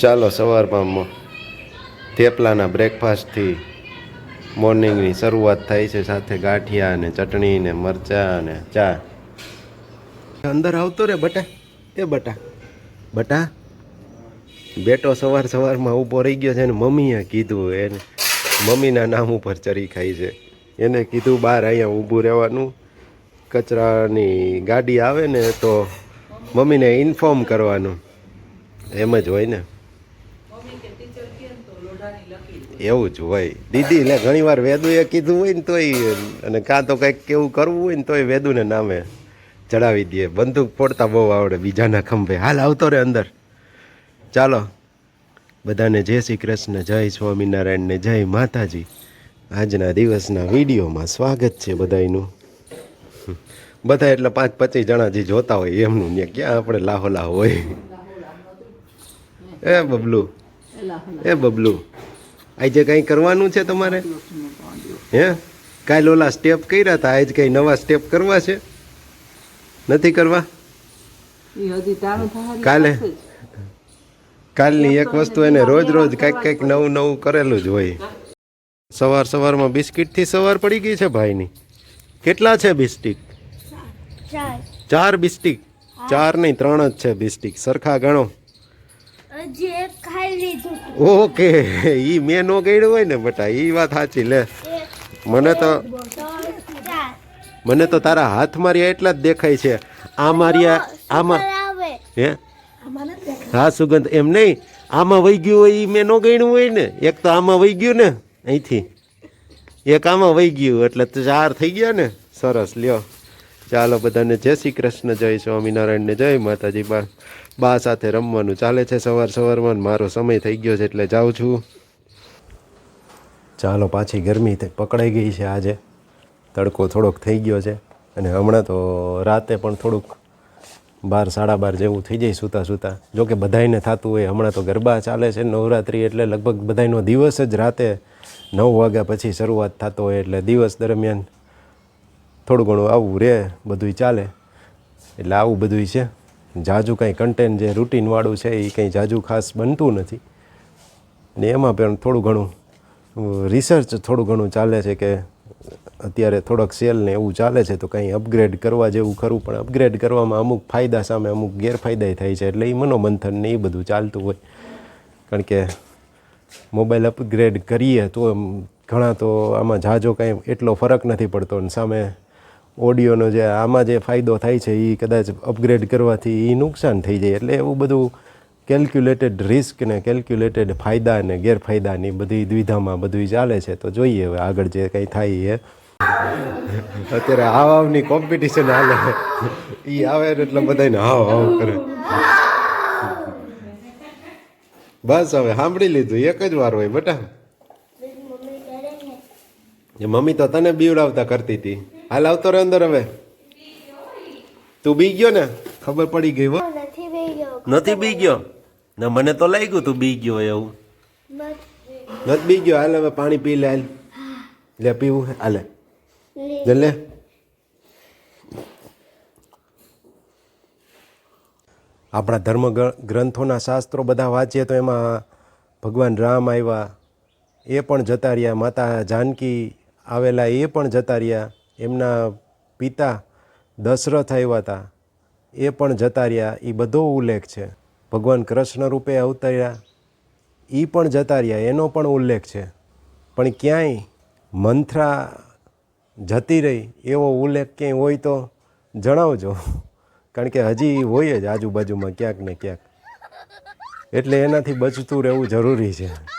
ચાલો સવારમાં થેપલાના બ્રેકફાસ્ટથી મોર્નિંગની શરૂઆત થાય છે. સાથે ગાંઠિયા ને ચટણી ને મરચાં ને ચા. અંદર આવતો રે બટા. એ બટા. બટા, બેટો સવાર સવારમાં ઊભો રહી ગયો છે ને મમ્મીએ કીધું એને. મમ્મીના નામ ઉપર ચરી ખાઈ છે. એને કીધું બહાર અહીંયા ઊભું રહેવાનું. કચરાની ગાડી આવે ને તો મમ્મીને ઇન્ફોર્મ કરવાનું. એમ જ હોય ને. એવું જ હોય. દીદી એટલે ઘણી વાર વેદુએ કીધું હોય ને તોય અને કાં તો કંઈક કેવું કરવું હોય ને તોય વેદુને નામે ચડાવી દઈએ બંદૂક ફોડતા બહુ આવડે બીજાના ખંભે. હાલ આવતો રે અંદર. ચાલો. બધાને જય શ્રી કૃષ્ણ જય સ્વામિનારાયણ ને જય માતાજી. આજના દિવસના વિડીયોમાં સ્વાગત છે બધાયનું. બધા એટલે પાંચ પચીસ જણા જે જોતા હોય એમનું ને ક્યાં આપણે લાહો લાહો હોય એ બબલું. એ બબલું આજે કંઈ કરવાનું છે તમારે? હે? કાલ ઓલા સ્ટેપ કર્યા હતા આજ કંઈ નવા સ્ટેપ કરવા છે? નથી કરવા? કાલે? કાલની એક વસ્તુ એને રોજ રોજ કંઈક કંઈક નવું નવું કરેલું જ હોય. સવાર સવારમાં બિસ્કિટથી સવાર પડી ગઈ છે ભાઈની. કેટલા છે બિસ્ટિક ચાર. બિસ્ટિક ચાર નહીં ત્રણ જ છે બિસ્ટિક સરખા ગણો. હજી ખાઈ લીધું ઓકે ઈ મેં નો ગયડું હોય ને બટા ઈ વાત સાચી લે. મને તો મને તો તારા હાથ માર્યા એટલા જ દેખાય છે. આ માર્યા આમાં હે? હા સુગંધ એમ નહીં. આમાં વહી ગયું હોય ઈ મેં નો ગણ્યું હોય ને. એક તો આમાં વહી ગયું ને અહીંથી. એક આમાં વહી ગયું એટલે ચાર થઈ ગયા ને. સરસ લ્યો. ચાલો બધાને જય શ્રી કૃષ્ણ, જય સ્વામિનારાયણને જય માતાજી. બા બા સાથે રમવાનું ચાલે છે સવાર સવારમાં, મારો સમય થઈ ગયો છે એટલે જાઉં છું. ચાલો પાછી ગરમી પકડાઈ ગઈ છે આજે. તડકો થોડોક થઈ ગયો છે અને હમણાં તો રાતે પણ થોડુંક બાર, સાડા બાર જેવું થઈ જાય સૂતા સૂતા. જો કે બધાયને થતું હોય, હમણાં તો ગરબા ચાલે છે, નવરાત્રિ એટલે લગભગ બધાયનો દિવસ જ રાતે નવ વાગ્યા પછી શરૂઆત થતો હોય એટલે દિવસ દરમિયાન થોડું ઘણું આવું રહે બધુંય ચાલે. એટલે આવું બધુંય છે. જાજુ કાંઈ કન્ટેન્ટ જે રૂટીનવાળું છે એ કંઈ જાજુ ખાસ બનતું નથી. ને એમાં પણ થોડું ઘણું રિસર્ચ થોડું ઘણું ચાલે છે કે અત્યારે થોડોક સેલ ને એવું ચાલે છે તો કંઈ અપગ્રેડ કરવા જેવું ખરું, પણ અપગ્રેડ કરવામાં અમુક ફાયદા સામે અમુક ગેરફાયદા થાય છે. એટલે એ મનોમંથન ને એ બધું ચાલતું હોય. કારણ કે મોબાઈલ અપગ્રેડ કરીએ તો ઘણા તો આમાં જાજો કાંઈ એટલો ફરક નથી પડતો. અને સામે ઓડિયોનો જે આમાં જે ફાયદો થાય છે એ કદાચ અપગ્રેડ કરવાથી એ નુકસાન થઈ જાય. એટલે એવું બધું કેલ્ક્યુલેટેડ રિસ્ક ને કેલ્ક્યુલેટેડ ફાયદા ને ગેરફાયદાની બધી દ્વિધામાં બધું ચાલે છે. તો જોઈએ હવે આગળ જે કંઈ થાય એ અત્યારે હાવ હાવની કોમ્પિટિશન હાલે. એ આવે એટલે બધાને હાવ હાવ કરે. બસ હવે સાંભળી લીધું એક જ વાર હોય બટા. મમ્મી તો તને બીવડાવતા કરતી હતી હાલ આવતો રહે અંદર હવે. તું બી ગયો ને? ખબર પડી ગઈ હો. નથી બી ગયો. ના મને તો લાગ્યું તું બી ગયો હોય એવું. નથી બી ગયો? હાલ હવે પાણી પી લે લે પીવું હે? હાલે. લે. લે આપણા ધર્મ ગ્રંથોના શાસ્ત્રો બધા વાંચીએ તો એમાં ભગવાન રામ આવ્યા એ પણ જતા રહ્યા માતા જાનકી આવેલા એ પણ જતા રહ્યા. એમના પિતા દશરથ આવ્યા હતા. એ પણ જતા રહ્યા. એ બધો ઉલ્લેખ છે. ભગવાન કૃષ્ણ રૂપે અવતર્યા. એ પણ જતા રહ્યા. એનો પણ ઉલ્લેખ છે. પણ ક્યાંય મંથરા જતી રહી એવો ઉલ્લેખ ક્યાંય હોય તો જણાવજો. કારણ કે હજી હોય જ આજુબાજુમાં ક્યાંક ને ક્યાંક. એટલે એનાથી બચતું રહેવું જરૂરી છે.